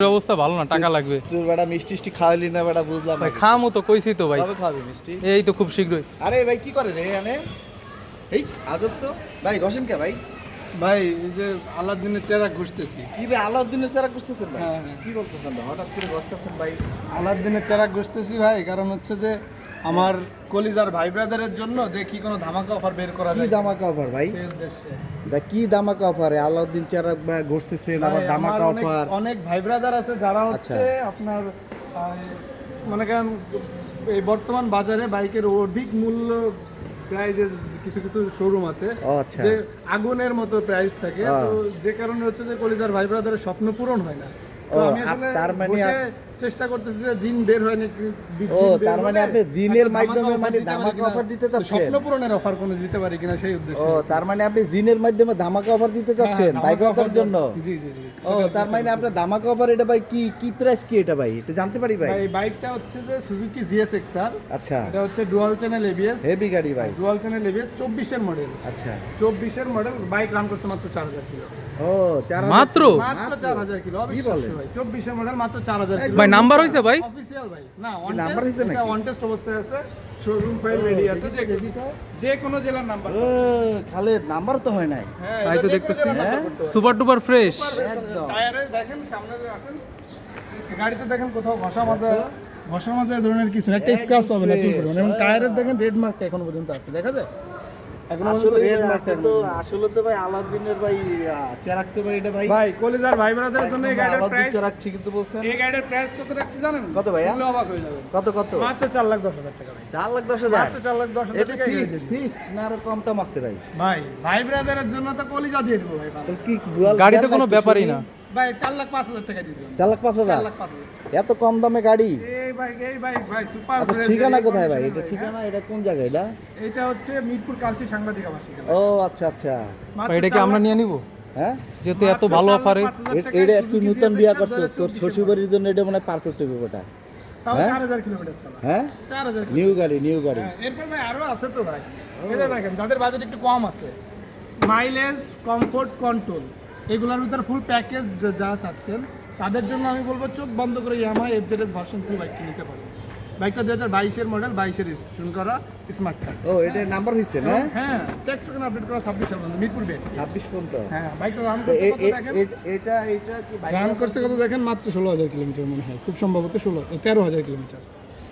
অবস্থা ভালো না টাকা লাগবে। তোর বেটা মিষ্টি মিষ্টি খাওয়ালি না বেটা বুঝলাম ভাই খামো তো কইছি তো ভাই। কবে খাবি মিষ্টি? এই তো খুব শীঘ্রই। আরে ভাই কি করে রে এখানে? এই আজব তো। ভাই ঘষেন কে ভাই? ভাই এই যে আলাদিনের চেরা ঘুষতেছি। কি ভাই আলাউদ্দিনের চেরা ঘুষতেছেন ভাই? হ্যাঁ, হ্যাঁ। কি বলতেছেন ভাই? হঠাৎ করে ঘষতেছেন ভাই? আলাদিনের চেরা ঘুষতেছি ভাই কারণ হচ্ছে যে আমার কলিজার ভাই ব্রাদারের জন্য দেখি কোনো ধামাকা অফার বের করা যায়। কি দামাকা অফার ভাই দা কি ধামাকা অফার আলাউদ্দিন চেরা ঘষতেছেন আবার ভাই, দামাকা আমার অনেক- অফার অনেক ভাই ব্রাদার আছে যারা হচ্ছে আপনার মনে করেন এই বর্তমান বাজারে বাইকের অধিক মূল্য দেয় যে কিছু কিছু শোরুম আছে আচ্ছা। যে আগুনের মতো প্রাইস থাকে। তো যে কারণে হচ্ছে যে কলিজার ভাই ব্রাদারের স্বপ্ন পূরণ হয় না। তো আমি আসলে তার মানে চেষ্টা করতেছি যে জিন বের হয়নি ও, তার মানে আপনি জিনের মাধ্যমে মানে ধামাকা offer দিতে চাচ্ছেন? স্বপ্ন পূরণের অফার কোনো দিতে পারি কিনা সেই ও তার মানে আপনি জিনের মাধ্যমে ধামাকা অফার দিতে চাচ্ছেন হ্যাঁ, বাইক অফার জন্য? জি জি জি ও তার মানে আপনার ধামাকা অফার এটা ভাই কি কি প্রাইস কি এটা ভাই? এটা জানতে পারি ভাই? ভাই বাইকটা হচ্ছে যে সুজুকি জিএস এক্সআর আচ্ছা। এটা হচ্ছে ডুয়াল চ্যানেল এবিএস হেভি গাড়ি ভাই। ডুয়াল চ্যানেল এবিএস চব্বিশের মডেল আচ্ছা। চব্বিশের মডেল বাইক রান করতে মাত্র চার হাজার কিলো। ও চার হাজার মাত্র? মাত্র চার হাজার কিলো বলেন? অবিশ্বাস্য ভাই। চব্বিশের মডেল মাত্র চার হাজার কিলো। ভাই নাম্বার হয়েছে ভাই? অফিসিয়াল ভাই। না অন নাম্বার টেস্ট হয়েছে এটা? অন টেস্ট অবস্থায় আছে শোরুম ফাইল রেডি আছে যে যে কোনো জেলার নাম্বার ও খালেদ নাম্বার তো হয় নাই। হ্যাঁ তাই তো দেখতেছি। সুপার টুপার ফ্রেশ একদম। টায়ারে দেখেন সামনে যে আসেন গাড়িতে দেখেন কোথাও ঘষা মাজা ঘষা মাজা ধরনের কিছু না, একটা স্ক্র্যাচ পাবে না চুল পরিমাণ এবং টায়ারের দেখেন রেড মার্কটা এখনও পর্যন্ত আছে। দেখা যায়? আসলে রেড ভাই, মার্কটা আপনি তো আসলে তো ভাই আলাউদ্দিনের ভাই চেরাকতে ভাই এটা ভাই ভাই কলিজার ভাই ব্রাদারের জন্য এই গাড়ির প্রাইস চেরাক ঠিকই তো বলছেন। এই গাড়ির প্রাইস কত রাখছি জানেন? কত অবাক হয়ে যাবেন। কত কত? মাত্র চার লাখ দশ হাজার টাকা ভাই। চার লাখ দশ হাজার? মাত্র চার লাখ দশ হাজার টাকা ফিক্সড ফিক্সড না আরও কম টম আছে ভাই? ভাই ভাই ব্রাদারের জন্য তো কলিজা দিয়ে দেবো ভাই কি dual গাড়িতে কোনো ব্যাপারই না। ভাই চার লাখ পাঁচ হাজার টাকা দিয়ে লাখ লাখ এত কম দামে গাড়ি? এই ভাই এই ভাই ভাই সুপার আচ্ছা ঠিকানা কোথায় ভাই? এটা ঠিকানা এটা কোন জায়গায় এটা? এটা হচ্ছে মিরপুর কালচি সাংবাদিক আবাসিক ও আচ্ছা আচ্ছা। এটা কি আমরা নিয়ে নিব? হ্যাঁ? যেহেতু এত ভালো অফারে এটা একটু নতুন বিয়া করছ তোর শ্বশুরবাড়ির জন্য এটা মানে পারফেক্ট হবে ওটা। হ্যাঁ? চার হাজার কিলোমিটার চালা। হ্যাঁ? চার হাজার নিউ গাড়ি নিউ গাড়ি। হ্যাঁ, এরপর ভাই আরও আছে তো ভাই। দেখেন যাদের বাজেট একটু কম আছে। মাইলেজ কমফোর্ট কন্ট্রোল এগুলোর ভিতর ফুল প্যাকেজ যা চাচ্ছেন তাদের জন্য আমি বলব চোখ বন্ধ করে ইয়ামাহা এস ভার্সন টু বাইকটি নিতে পারবেন বাইকটা দু হাজার বাইশের মডেল বাইশের রেজিস্ট্রেশন করা স্মার্ট কার্ড ও এটা নাম্বার হয়েছে না? হ্যাঁ ট্যাক্স টোকেন আপডেট করা ছাব্বিশ পর্যন্ত মিরপুর বেড ছাব্বিশ পর্যন্ত? হ্যাঁ বাইকটা রান তো করতে কত দেখেন? এটা এটা কি বাইক রান করছে কত দেখেন? মাত্র ষোলো হাজার কিলোমিটার মনে হয় খুব সম্ভবত ষোলো তেরো হাজার কিলোমিটার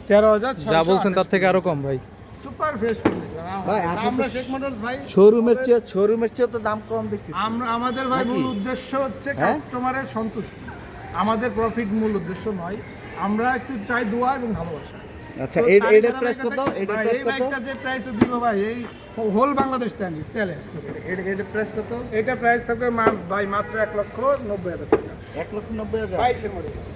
তেরো হাজার যা বলছেন তার থেকে আরও কম ভাই। Super fresh condition. ভাই, আমরা শেখ মোটরস ভাই। শোরুমের চেয়ে শোরুমের চেয়ে তো দাম কম দেখছি আমরা আমাদের ভাই মূল উদ্দেশ্য হচ্ছে হ্যাঁ? কাস্টমারের সন্তুষ্টি। আমাদের প্রফিট মূল উদ্দেশ্য নয়। আমরা একটু চাই দোয়া এবং ভালোবাসা। আচ্ছা এই তাই প্রাইস কত? দেখে- ভাই, প্রাইস কত? বাইকটা যে প্রাইসে দিল ভাই এই হোল বাংলাদেশ স্ট্যান্ডার্ড চ্যালেঞ্জ এটা এটার প্রাইস কত? এটা প্রাইস থাকবে ভাই মাত্র এক লক্ষ নব্বই হাজার টাকা। এক লক্ষ নব্বই হাজার।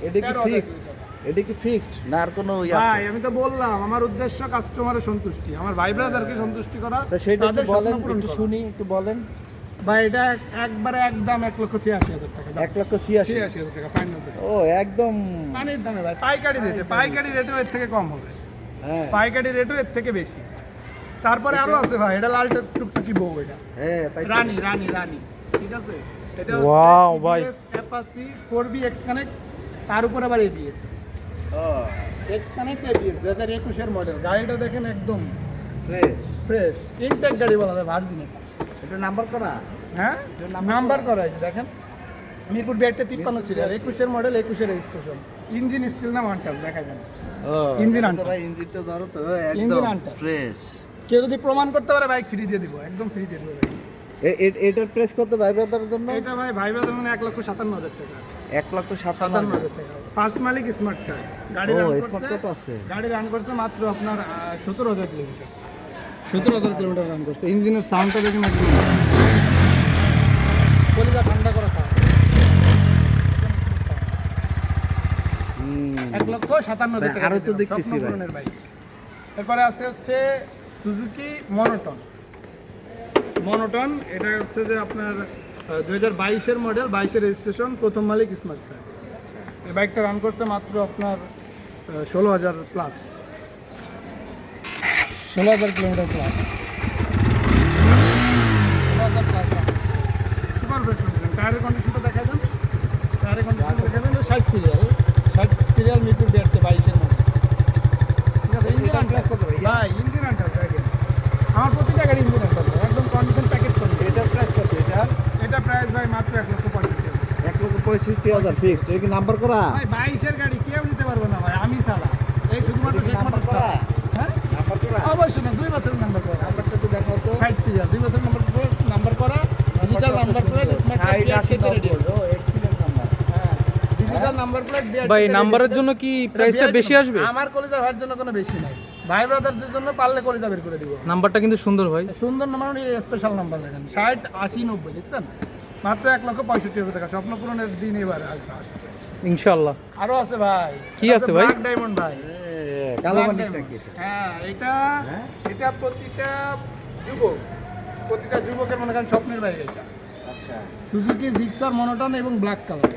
এটা কি ফিক্সড এটা কি ফিক্সড না আর কোনো ইয়ে ভাই আমি তো বললাম আমার উদ্দেশ্য কাস্টমারের সন্তুষ্টি। আমার ভাই ব্রাদারকে সন্তুষ্টি করা সেটা একটু বলেন একটু শুনি একটু বলেন। ভাই এটা একবারে একদম এক লক্ষ ছিয়াশি হাজার টাকা এক লক্ষ ছিয়াশি। ছিয়াশি হাজার টাকা ফাইনাল ও একদম। পানির দামে ভাই পাইকারি রেটে পাইকারি রেটেও এর থেকে কম হবে। হ্যাঁ। পাইকারি রেটও এর থেকে বেশি। তারপরে আরও আছে ভাই এটা লাল টুকটুকি বউ এটা। হ্যাঁ রানী রানী রানী। ঠিক আছে? এটা ভাই। এক্স কানেক্ট তার উপর আবার এবিএস ও। এক্স কানেক্ট এবিএস দু হাজার একুশের মডেল গাড়িটা দেখেন একদম ফ্রেশ ফ্রেশ ইনটেক গাড়ি বলা যায় ভার্জিনের এটা নাম্বার করা? হ্যাঁ? নাম্বার করা? আছে দেখেন। মিরপুর বিআরটা তিপ্পান্ন সিরিয়াল একুশের মডেল একুশের রেজিস্ট্রেশন ইঞ্জিন স্টিল না ওয়ান দেখা যায়। ভাই ইঞ্জিনটা ধরো তো Engine একদম ফ্রেশ কেউ যদি প্রমাণ করতে পারে বাইক ফ্রি দিয়ে দিব একদম ফ্রি দিয়ে দিব এটার প্রেস কত ভাই ব্রাদারের জন্য? এটা ভাই ভাই ব্রাদার মানে এক লক্ষ সাতান্ন হাজার টাকা। এক লক্ষ সাতান্ন হাজার টাকা। ফার্স্ট মালিক স্মার্ট কার্ড গাড়ি ও, করছে card আছে। গাড়ি রান করছে মাত্র আপনার সতেরো হাজার কিলোমিটার। সতেরো হাজার কিলোমিটার রান করছে। ইঞ্জিনের সাউন্ডটা দেখুন একদম কলিজা ঠান্ডা করা sound। এক লক্ষ সাতান্ন হাজার টাকা আরও তো দেখতেছি ভাই। এরপরে আছে হচ্ছে সুজুকি মনোটন মনোটন এটা হচ্ছে যে আপনার দু হাজার বাইশের মডেল বাইশের রেজিস্ট্রেশন প্রথম মালিক স্মার্ট কার্ড এই বাইকটা রান করতে মাত্র আপনার ষোলো হাজার প্লাস ষোলো হাজার কিলোমিটার প্লাস ষোলো হাজার প্লাস সুপার ফ্রেশ কন্ডিশন টায়ারের কন্ডিশনটা দেখা যান টায়ারের কন্ডিশন দেখেন ষাট সিরিয়াল ষাট সিরিয়াল মিরপুর বিআরতে বাইশের মধ্যে ঠিক আছে ইঞ্জিন ভাই ইঞ্জিন আনটাস দেখেন আমার প্রতিটা গাড়ি ইঞ্জিন আনটাস একদম কন্ডিশন প্যাকেজ করে এটার প্রাইস কত এটা এটা প্রাইস ভাই মাত্র এক লক্ষ পঁয়ষট্টি এক লক্ষ পঁয়ষট্টি হাজার ফিক্সড এটা কি নাম্বার করা? ভাই বাইশের গাড়ি কেউ দিতে পারবে না ভাই আমি ছাড়া। এই শুধুমাত্র শেখ নাম্বার করা? হ্যাঁ? নাম্বার করা? অবশ্যই না দুই বছরের নাম্বার করা। নাম্বারটা একটু দেখাও তো। ষাট সিরিয়াল দুই বছর নাম্বার নাম্বার করা digital number plate smart card ready নব্বই ও এক্সিলেন্ট নাম্বার হ্যাঁ ডিজিটাল নাম্বার প্লেট ভাই নাম্বারের জন্য কি প্রাইসটা বেশি আসবে? আমার কলিজার ভাইয়ের জন্য কোনো বেশি নাই। ভাই ব্রাদারদের জন্য পারলে কলিজা বের করে দিব। নাম্বারটা কিন্তু সুন্দর ভাই। সুন্দর নাম্বার স্পেশাল নাম্বার দেখেন ষাট আশি নব্বই দেখছেন? মাত্র এক লক্ষ পঁয়ষট্টি হাজার টাকা স্বপ্ন পূরণের দিন এবার আসবে। আসছে ইনশাল্লাহ। আরও আছে ভাই। কি আছে ভাই? ডায়মন্ড ভাই। কালো? হ্যাঁ এটা হ্যাঁ? এটা প্রতিটা যুবক প্রতিটা যুবকের মনে করেন স্বপ্নের বাইক এটা। আচ্ছা। সুজুকি জিক্সার মনোটন এবং ব্ল্যাক কালার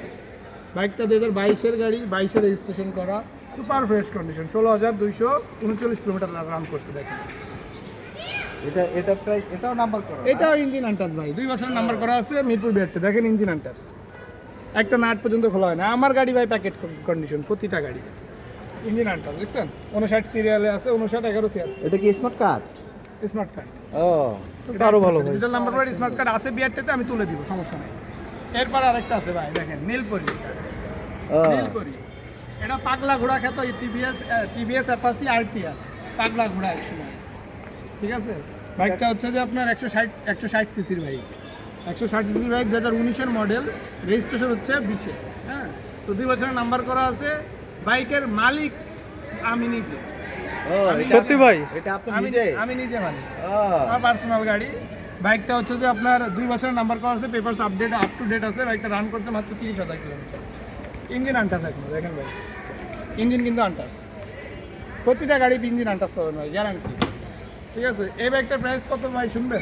বাইকটা দু হাজার বাইশের গাড়ি বাইশে রেজিস্ট্রেশন করা। সুপার ফ্রেশ কন্ডিশন ষোলো হাজার দুইশো উনচল্লিশ কিলোমিটার রান করতে দেখেন। এটা এটা এটাও নাম্বার করা এটাও ইঞ্জিন আনটাস ভাই দুই বছরের নাম্বার করা আছে মিরপুর বিয়ারতে দেখেন ইঞ্জিন আনটাস একটা নাট পর্যন্ত খোলা হয় না। আমার গাড়ি ভাই প্যাকেট কন্ডিশন প্রতিটা গাড়ি। ইঞ্জিন আনটাস দেখছেন? উনষাট সিরিয়ালে আছে উনষাট এগারো ছিয়াত্তর এটা কি স্মার্ট কার্ড স্মার্ট কার্ড ও এটা আরও ভালো digital number plate smart card আছে বিয়ারটাতে আমি তুলে দিব সমস্যা নেই। এরপর আরেকটা আছে ভাই দেখেন নীলপরি। নীলপরি। এটা পাগলা ঘোড়া খেত টিভিএস টিভিএস অ্যাপাসি আরটিআর পাগলা ঘোড়া এক সময় ঠিক আছে? বাইকটা হচ্ছে যে আপনার একশো ষাট একশো ষাট সিসির বাইক। একশো ষাট সিসির বাইক দু হাজার উনিশের মডেল। রেজিস্ট্রেশন হচ্ছে বিশে হ্যাঁ? তো দুই বছরের নাম্বার করা আছে। বাইকের মালিক আমি নিজে। সত্যি ভাই। এটা আপনি নিজে? আমি নিজে মালিক। আমার পার্সোনাল গাড়ি। বাইকটা হচ্ছে যে আপনার দুই বছরের নাম্বার করা আছে। Papers update up to date আছে। বাইকটা রান করছে মাত্র তিরিশ হাজার কিলোমিটার। ইঞ্জিন আনটাস এখন দেখেন ভাই। ইঞ্জিন কিন্তু আনটাস প্রতিটা গাড়ি ইঞ্জিন আনটাস পাবেন ভাই গ্যারান্টি ঠিক আছে? এই বাইকটার প্রাইস কত ভাই? শুনবেন?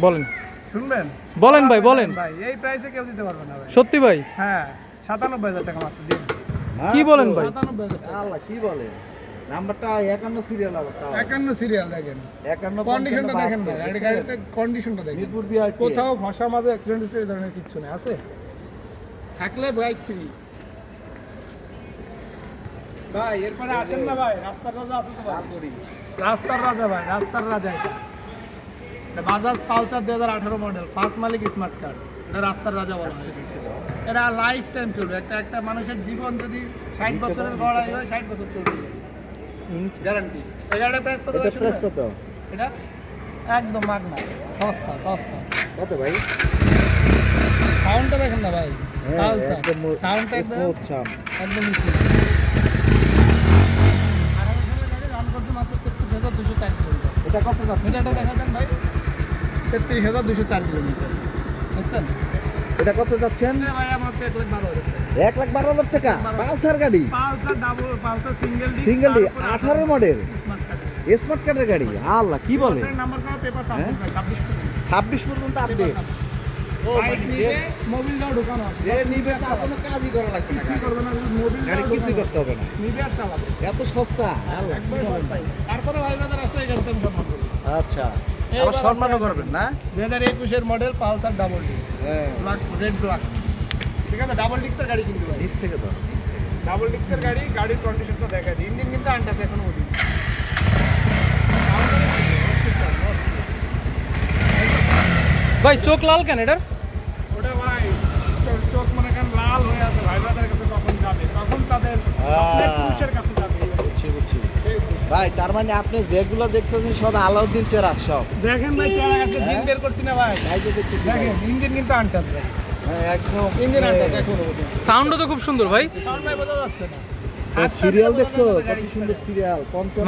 বলেন। শুনবেন? বলেন ভাই বলেন। ভাই এই প্রাইসে কেউ দিতে পারবে না ভাই। সত্যি ভাই? হ্যাঁ সাতানব্বই হাজার টাকা মাত্র দিন। কি বলেন ভাই? সাতানব্বই হাজার আল্লাহ কি বলে? নাম্বারটা একান্ন সিরিয়াল আবার তাও। সিরিয়াল দেখেন। একান্ন কন্ডিশনটা দেখেন ভাই গাড়ি- গাড়িতে কন্ডিশনটা দেখেন। মিরপুর বিআরটি কোথাও ঘষা মাঝে অ্যাক্সিডেন্ট হিস্ট্রি ধরনের কিচ্ছু নেই আছে? থাকলে বাইক ফ্রি ভাই এরপরে আসেন না ভাই রাস্তার রাজা আছে তো ভাই। রাস্তার রাজা ভাই রাস্তার রাজা এটা। বাজাজ পালসার দু হাজার আঠারো মডেল ফার্স্ট মালিক স্মার্ট কার্ড এটা রাস্তার রাজা বলা হয়। এটা লাইফ টাইম চলবে। একটা একটা মানুষের জীবন যদি ষাট বছরের গড়াই হয় ষাট বছর চলবে। গ্যারান্টি এই গাড়ির প্রাইস কত এটা ভাই কত? এটা? একদম সস্তা সস্তা। কত ভাই? সাউন্ডটা দেখেন না ভাই। হ্যাঁ, একদম সাউন্ডটা একদম স্মুথ সাউন্ড একদম। আঠারো সালের গাড়ি রান করতে মাত্র তেত্রিশ হাজার দুশো চার কিলোমিটার। এটা কত যাচ্ছে? মিটারটা ভাই। তেত্রিশ হাজার দুশো চার কিলোমিটার। বুঝছেন এটা কত যাচ্ছেন? ভাই আমার এক লাখ বারো হাজার টাকা। এক লাখ বারো হাজার টাকা। পালসার গাড়ি? Pulsar double Pulsar single single আঠারো মডেল স্মার্ট কার্ড কার্ডের গাড়ি। আল্লাহ কি বলে? হ্যাঁ? ছাব্বিশ পর্যন্ত আপডেট বাইক মানে নিয়ে মোবিলটাও ঢুকানো যে নিবে তার কোনো কাজই করা লাগবে না করবে না মোবিল গাড়ি কিছুই করতে হবে না। নিবে আর চালাবে। এত সস্তা আল্লাহ কি একবার বলেন? সস্তায়। তারপরে ভাই বাজার আসলে এই সম্মান আচ্ছা। আবার সম্মানও করবেন না? দুই হাজার একুশের model Pulsar double black red black ঠিক আছে ডাবল ডিক্সের গাড়ি কিন্তু ভাই নিচ থেকে তো ডাবল ডিক্সের গাড়ি গাড়ির কন্ডিশনটা দেখা দিই। ইঞ্জিন কিন্তু আনটাছে এখনও অধিক ভাই চোখ লাল কেন এটার? ওটা ভাই চোখ- চোখ মনে করেন লাল হয়ে আছে ভাই কাছে কখন যাবে তখন তাদের পুরুষের কাছে যাবে। বুঝছি বুঝছি। তো। ভাই তার মানে আপনি যেগুলো দেখতেছেন সব আলাউদ্দিন চেরাক সব? দেখেন ভাই চেহারা কাছে জিন বের করছি না ভাই। তাই তো দেখতেছি দেখেন ইঞ্জিন কিন্তু আনটাস ভাই। হ্যাঁ, একদম ইঞ্জিন আনটাস এখনও সাউন্ডও তো খুব সুন্দর ভাই। সাউন্ড ভাই বোঝা যাচ্ছে না। সিরিয়াল দেখছ? কত সুন্দর সিরিয়াল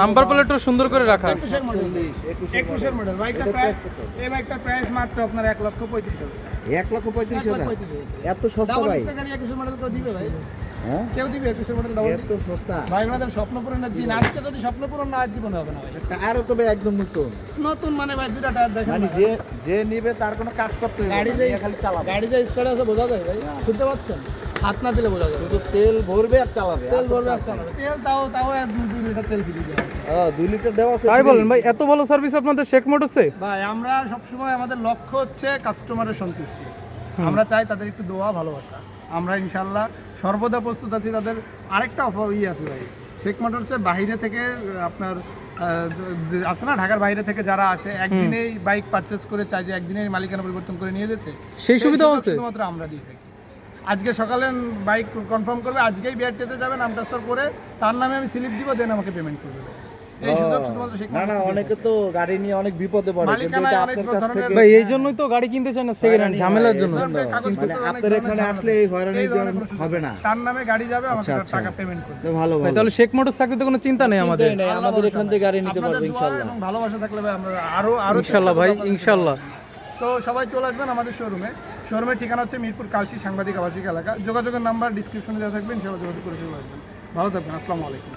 নাম্বার প্লেটও সুন্দর করে রাখা। একুশের মডেল চল্লিশ, একুশের একুশের মডেল বাইকটা প্রাইস কত? এই বাইকটার প্রাইস মাত্র আপনার এক লক্ষ পঁয়ত্রিশ হাজার। এক লক্ষ পঁয়ত্রিশ এক লাখ হাজার? এত সস্তা ভাই। ডিক্সের গাড়ি একুশের মডেল কেউ দিবে ভাই? হ্যাঁ? কেউ দিবে একুশের মডেল ডাবল এত সস্তা। ভাই আমাদের স্বপ্ন পূরণের দিন আজকে যদি স্বপ্ন পূরণ না আজ জীবনে হবে না ভাই। আরও তো ভাই একদম নতুন। নতুন মানে ভাই দুটা টায়ার দেখেন মানে যে যে নিবে তার কোনো কাজ করতে হবে গাড়ি না, যে খালি চালাবে। গাড়ি যে স্টার্ট আছে বোঝা যায় ভাই। শুনতে পাচ্ছেন? হাত না দিলে বোঝা যাবে। শুধু তেল ভরবে আর চালাবে। তেল কোনো আর চালাবে। তেল তাও তাও এক দুই দুই লিটার তেল ফিরিয়ে দেওয়া আছে। নেই। দুই লিটার দেওয়া আছে। তাই বলেন ভাই এত ভালো সার্ভিস আপনাদের শেখ মোটরসে ভাই আমরা সবসময় আমাদের লক্ষ্য হচ্ছে কাস্টমারের সন্তুষ্টি। আমরা চাই তাদের একটু দোয়া ভালোবাসা। আমরা ইনশাল্লাহ সর্বদা প্রস্তুত আছি তাদের আরেকটা অফার ই আছে ভাই। শেখ মোটরসের বাইরে থেকে আপনার আসে না ঢাকার বাইরে থেকে যারা আসে একদিনেই বাইক পারচেস করে চাই যে একদিনেই মালিকানা পরিবর্তন করে নিয়ে যেতে। সেই আছে? শুধুমাত্র আমরা দিয়ে থাকি। আজকে সকালে বাইক কনফার্ম করবে আজকেই বিআরটিতে যাবে নাম ট্রান্সফার করে তার নামে আমি স্লিপ দিব দেন আমাকে পেমেন্ট করবে। না না অনেকে তো গাড়ি নিয়ে অনেক বিপদে পড়ে কিন্তু মালিকানায় এটা অনেক আপনার কাছ থেকে ভাই এই জন্যই তো গাড়ি কিনতে চায় না সেকেন্ড হ্যান্ড ঝামেলার জন্য। মানে আপনার এখানে আসলে এই হবে না। তার নামে গাড়ি যাবে আমাকে আচ্ছা, আচ্ছা। টাকা পেমেন্ট করবে। ভালো ভালো তাহলে শেখ মোটরস থাকতে তো কোনো চিন্তা নেই আমাদের? আমাদের এখান থেকে গাড়ি নিতে পারব ইনশাল্লাহ। ভালোবাসা থাকলে ভাই আমরা আরও আরও ইনশাল্লাহ ভাই ইনশাল্লাহ। তো সবাই চলে আসবেন আমাদের শোরুমে শোরুমের ঠিকানা হচ্ছে মিরপুর কালসি সাংবাদিক আবাসিক এলাকা। যোগাযোগের নাম্বার ডিসক্রিপশনে দেওয়া থাকবেন সেটা যোগাযোগ করে ফেলে ভালো থাকবেন, আসসালামু আলাইকুম।